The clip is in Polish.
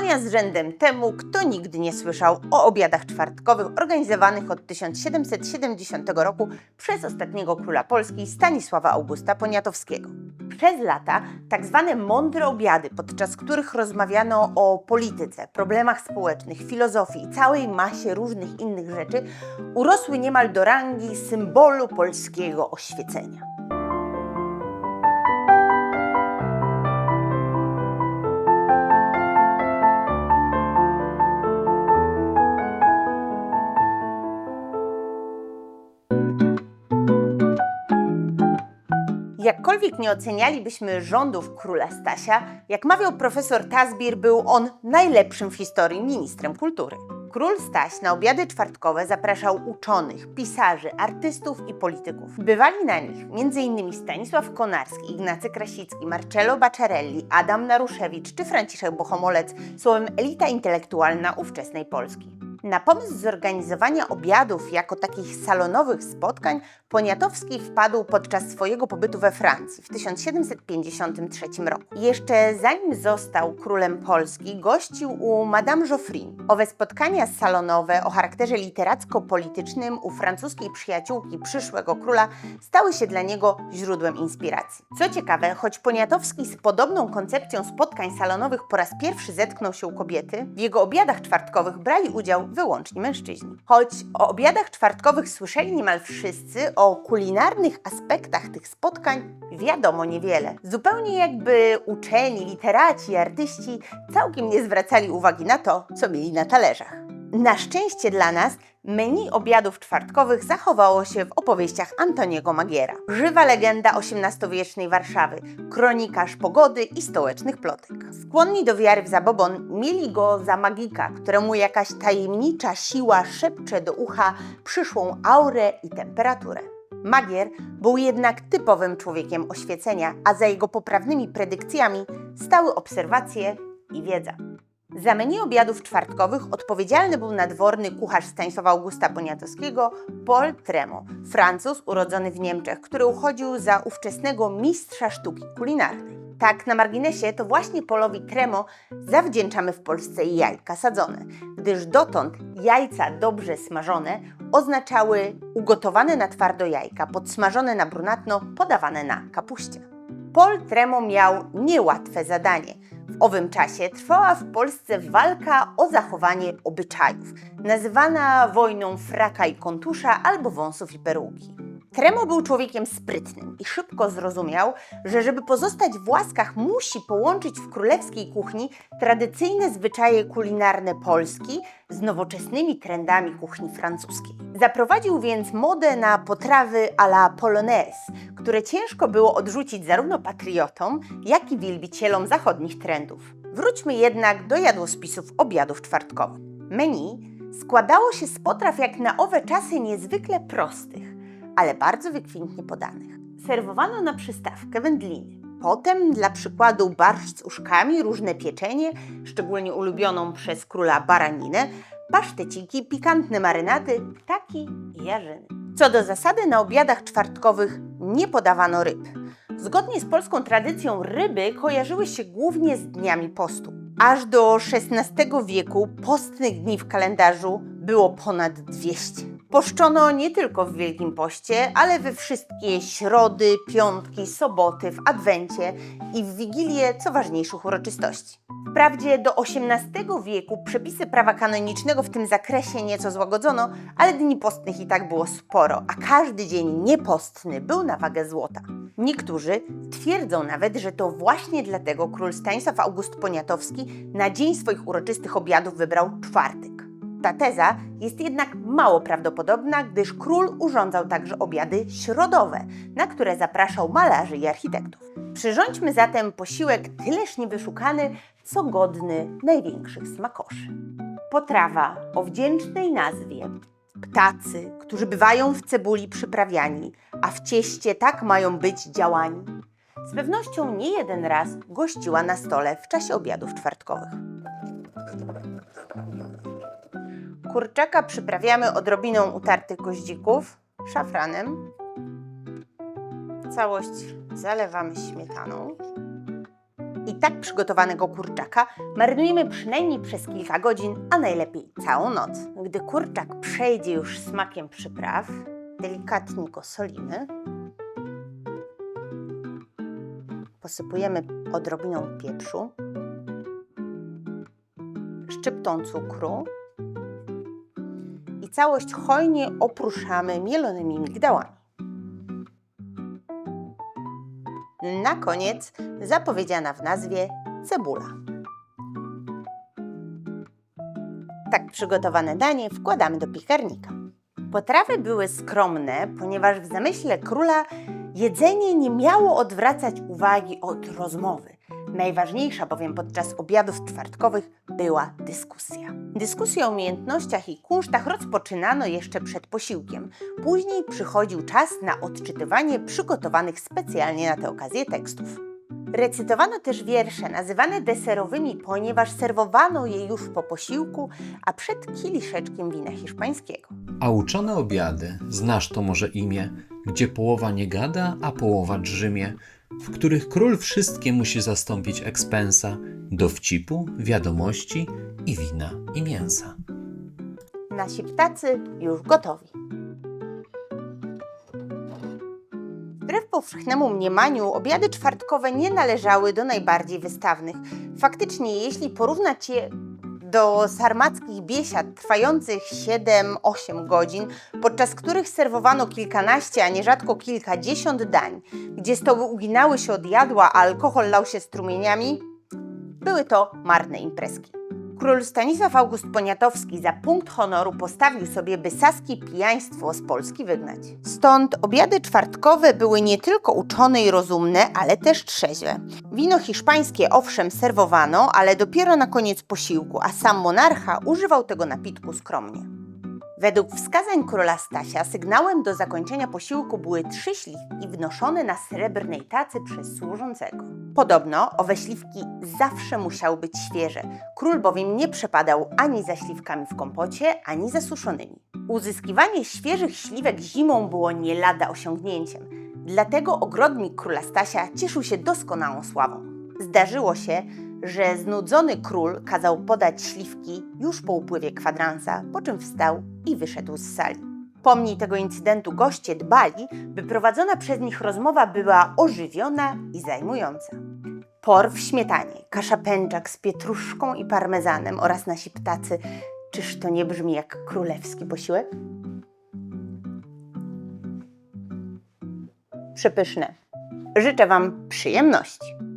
konia z rzędem temu, kto nigdy nie słyszał o obiadach czwartkowych organizowanych od 1770 roku przez ostatniego króla Polski Stanisława Augusta Poniatowskiego. Przez lata tak zwane mądre obiady, podczas których rozmawiano o polityce, problemach społecznych, filozofii i całej masie różnych innych rzeczy, urosły niemal do rangi symbolu polskiego oświecenia. Jakkolwiek nie ocenialibyśmy rządów króla Stasia, jak mawiał profesor Tazbir, był on najlepszym w historii ministrem kultury. Król Staś na obiady czwartkowe zapraszał uczonych, pisarzy, artystów i polityków. Bywali na nich m.in. Stanisław Konarski, Ignacy Krasicki, Marcello Bacciarelli, Adam Naruszewicz czy Franciszek Bohomolec, słowem elita intelektualna ówczesnej Polski. Na pomysł zorganizowania obiadów jako takich salonowych spotkań Poniatowski wpadł podczas swojego pobytu we Francji w 1753 roku. Jeszcze zanim został królem Polski, gościł u Madame Geoffrin. Owe spotkania salonowe o charakterze literacko-politycznym u francuskiej przyjaciółki przyszłego króla stały się dla niego źródłem inspiracji. Co ciekawe, choć Poniatowski z podobną koncepcją spotkań salonowych po raz pierwszy zetknął się u kobiety, w jego obiadach czwartkowych brali udział wyłącznie mężczyźni. Choć o obiadach czwartkowych słyszeli niemal wszyscy, o kulinarnych aspektach tych spotkań wiadomo niewiele. Zupełnie jakby uczeni, literaci, artyści całkiem nie zwracali uwagi na to, co mieli na talerzach. Na szczęście dla nas menu obiadów czwartkowych zachowało się w opowieściach Antoniego Magiera. Żywa legenda XVIII-wiecznej Warszawy, kronikarz pogody i stołecznych plotek. Skłonni do wiary w zabobon mieli go za magika, któremu jakaś tajemnicza siła szepcze do ucha przyszłą aurę i temperaturę. Magier był jednak typowym człowiekiem oświecenia, a za jego poprawnymi predykcjami stały obserwacje i wiedza. Za menu obiadów czwartkowych odpowiedzialny był nadworny kucharz Stanisława Augusta Poniatowskiego Paul Tremo, Francuz urodzony w Niemczech, który uchodził za ówczesnego mistrza sztuki kulinarnej. Tak, na marginesie, to właśnie Polowi Tremo zawdzięczamy w Polsce jajka sadzone, gdyż dotąd jajca dobrze smażone oznaczały ugotowane na twardo jajka, podsmażone na brunatno, podawane na kapuście. Paul Tremo miał niełatwe zadanie. W owym czasie trwała w Polsce walka o zachowanie obyczajów, nazywana wojną fraka i kontusza albo wąsów i peruki. Tremo był człowiekiem sprytnym i szybko zrozumiał, że żeby pozostać w łaskach, musi połączyć w królewskiej kuchni tradycyjne zwyczaje kulinarne Polski z nowoczesnymi trendami kuchni francuskiej. Zaprowadził więc modę na potrawy à la polonaise, które ciężko było odrzucić zarówno patriotom, jak i wielbicielom zachodnich trendów. Wróćmy jednak do jadłospisów obiadów czwartkowych. Menu składało się z potraw jak na owe czasy niezwykle prostych, ale bardzo wykwintnie podanych. Serwowano na przystawkę wędliny. Potem dla przykładu barszcz z uszkami, różne pieczenie, szczególnie ulubioną przez króla baraninę, paszteciki, pikantne marynaty, ptaki i jarzyny. Co do zasady na obiadach czwartkowych nie podawano ryb. Zgodnie z polską tradycją ryby kojarzyły się głównie z dniami postu. Aż do XVI wieku postnych dni w kalendarzu było ponad 200. Poszczono nie tylko w Wielkim Poście, ale we wszystkie środy, piątki, soboty, w Adwencie i w Wigilię co ważniejszych uroczystości. Wprawdzie do XVIII wieku przepisy prawa kanonicznego w tym zakresie nieco złagodzono, ale dni postnych i tak było sporo, a każdy dzień niepostny był na wagę złota. Niektórzy twierdzą nawet, że to właśnie dlatego król Stanisław August Poniatowski na dzień swoich uroczystych obiadów wybrał czwartek. Ta teza jest jednak mało prawdopodobna, gdyż król urządzał także obiady środowe, na które zapraszał malarzy i architektów. Przyrządźmy zatem posiłek tyleż niewyszukany, co godny największych smakoszy. Potrawa o wdzięcznej nazwie ptacy, którzy bywają w cebuli przyprawiani, a w cieście tak mają być działani. Z pewnością nie jeden raz gościła na stole w czasie obiadów czwartkowych. Kurczaka przyprawiamy odrobiną utartych goździków, szafranem. Całość zalewamy śmietaną. I tak przygotowanego kurczaka marynujemy przynajmniej przez kilka godzin, a najlepiej całą noc. Gdy kurczak przejdzie już smakiem przypraw, delikatnie go solimy. Posypujemy odrobiną pieprzu, szczyptą cukru całość hojnie opruszamy mielonymi migdałami. Na koniec zapowiedziana w nazwie cebula. Tak przygotowane danie wkładamy do piekarnika. Potrawy były skromne, ponieważ w zamyśle króla jedzenie nie miało odwracać uwagi od rozmowy. Najważniejsza bowiem podczas obiadów czwartkowych była dyskusja. Dyskusję o umiejętnościach i kunsztach rozpoczynano jeszcze przed posiłkiem. Później przychodził czas na odczytywanie przygotowanych specjalnie na tę okazję tekstów. Recytowano też wiersze nazywane deserowymi, ponieważ serwowano je już po posiłku, a przed kieliszeczkiem wina hiszpańskiego. A uczone obiady, znasz to może imię, gdzie połowa nie gada, a połowa drzymie, w których król wszystkie musi zastąpić ekspensa, dowcipu, wiadomości i wina i mięsa. Nasi ptacy już gotowi. Wbrew powszechnemu mniemaniu, obiady czwartkowe nie należały do najbardziej wystawnych. Faktycznie, jeśli porównać je do sarmackich biesiad trwających 7-8 godzin, podczas których serwowano kilkanaście, a nierzadko kilkadziesiąt dań, gdzie stoły uginały się od jadła, a alkohol lał się strumieniami, były to marne imprezki. Król Stanisław August Poniatowski za punkt honoru postawił sobie, by saski pijaństwo z Polski wygnać. Stąd obiady czwartkowe były nie tylko uczone i rozumne, ale też trzeźwe. Wino hiszpańskie owszem serwowano, ale dopiero na koniec posiłku, a sam monarcha używał tego napitku skromnie. Według wskazań króla Stasia sygnałem do zakończenia posiłku były trzy śliwki wnoszone na srebrnej tacy przez służącego. Podobno owe śliwki zawsze musiały być świeże, król bowiem nie przepadał ani za śliwkami w kompocie, ani za suszonymi. Uzyskiwanie świeżych śliwek zimą było nie lada osiągnięciem, dlatego ogrodnik króla Stasia cieszył się doskonałą sławą. Zdarzyło się, że znudzony król kazał podać śliwki już po upływie kwadransa, po czym wstał i wyszedł z sali. Pomni tego incydentu goście dbali, by prowadzona przez nich rozmowa była ożywiona i zajmująca. Por w śmietanie, kasza pęczak z pietruszką i parmezanem oraz nasi ptacy. Czyż to nie brzmi jak królewski posiłek? Przepyszne. Życzę Wam przyjemności.